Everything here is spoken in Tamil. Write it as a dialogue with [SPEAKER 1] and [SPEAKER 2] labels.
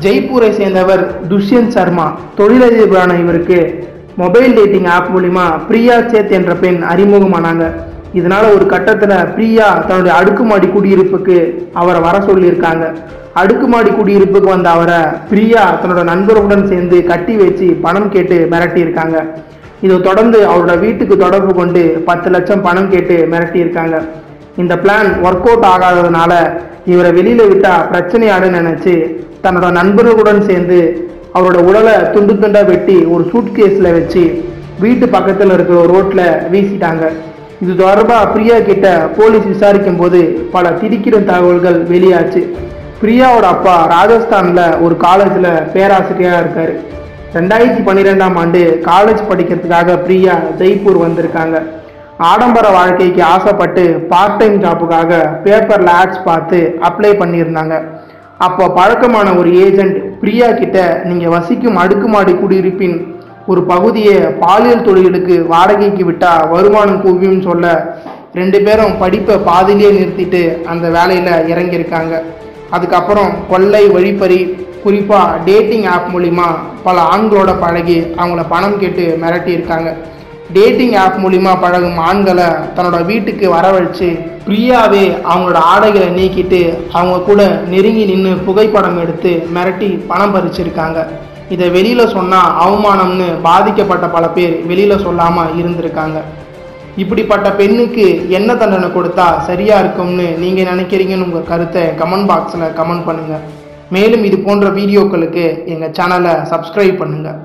[SPEAKER 1] ஜெய்ப்பூரை சேர்ந்தவர் துஷ்யந்த் சர்மா. தொழிலதிபரான இவருக்கு மொபைல் டேட்டிங் ஆப் மூலிமா பிரியா சேத் என்ற பெண் அறிமுகமானாங்க. இதனால் ஒரு கட்டத்தில் பிரியா தன்னுடைய அடுக்குமாடி குடியிருப்புக்கு அவரை வர சொல்லியிருக்காங்க. அடுக்குமாடி குடியிருப்புக்கு வந்த அவரை பிரியா தன்னோட நண்பர்களுடன் சேர்ந்து கட்டி வச்சு பணம் கேட்டு மிரட்டியிருக்காங்க. இதை தொடர்ந்து அவரோட வீட்டுக்கு தொடர்பு கொண்டு பத்து லட்சம் பணம் கேட்டு மிரட்டியிருக்காங்க. இந்த பிளான் ஒர்க் அவுட் ஆகாததுனால இவரை வெளியில் விட்டால் பிரச்சனையாடுன்னு நினச்சி தன்னோட நண்பர்களுடன் சேர்ந்து அவரோட உடலை துண்டு துண்டாக வெட்டி ஒரு சூட்கேஸில் வச்சு வீட்டு பக்கத்தில் இருக்கிற ரோட்டில் வீசிட்டாங்க. இது தொடர்பாக பிரியா கிட்ட போலீஸ் விசாரிக்கும் போது பல திடுக்கிடும் தகவல்கள் வெளியாச்சு. பிரியாவோட அப்பா ராஜஸ்தானில் ஒரு காலேஜில் பேராசிரியராக இருக்கார். ரெண்டாயிரத்தி பன்னிரெண்டாம் ஆண்டு காலேஜ் படிக்கிறதுக்காக பிரியா ஜெய்ப்பூர் வந்திருக்காங்க. ஆடம்பர வாழ்க்கைக்கு ஆசைப்பட்டு பார்ட் டைம் ஜாப்புக்காக பேப்பரில் ஆட்ஸ் பார்த்து அப்ளை பண்ணியிருந்தாங்க. அப்போ பழக்கமான ஒரு ஏஜெண்ட் பிரியா கிட்ட நீங்கள் வசிக்கும் அடுக்குமாடி குடியிருப்பின் ஒரு பகுதியை பாலியல் தொழிலுக்கு வாடகைக்கு விட்டால் வருமானம் குவியும் சொல்ல ரெண்டு பேரும் படிப்பை பாதியிலே நிறுத்திட்டு அந்த வேலையில் இறங்கியிருக்காங்க. அதுக்கப்புறம் கொள்ளை வழிப்பறி குறிப்பாக டேட்டிங் ஆப் மூலிமா பல ஆண்களோட பழகி அவங்கள பணம் கேட்டு மிரட்டியிருக்காங்க. டேட்டிங் ஆப் மூலிமா பழகும் ஆண்களை தன்னோட வீட்டுக்கு வரவழைச்சு ஃப்ரீயாகவே அவங்களோட ஆடைகளை நீக்கிட்டு அவங்க கூட நெருங்கி நின்று புகைப்படம் எடுத்து மிரட்டி பணம் பறிச்சிருக்காங்க. இதை வெளியில் சொன்னால் அவமானம்னு பாதிக்கப்பட்ட பல பேர் வெளியில் சொல்லாமல் இருந்திருக்காங்க. இப்படிப்பட்ட பெண்ணுக்கு என்ன தண்டனை கொடுத்தா சரியாக இருக்கும்னு நீங்கள் நினைக்கிறீங்கன்னு உங்கள் கருத்தை கமெண்ட் பாக்ஸில் கமெண்ட் பண்ணுங்கள் மேலும் இது போன்ற வீடியோக்களுக்கு எங்கள் சேனலை சப்ஸ்கிரைப் பண்ணுங்கள்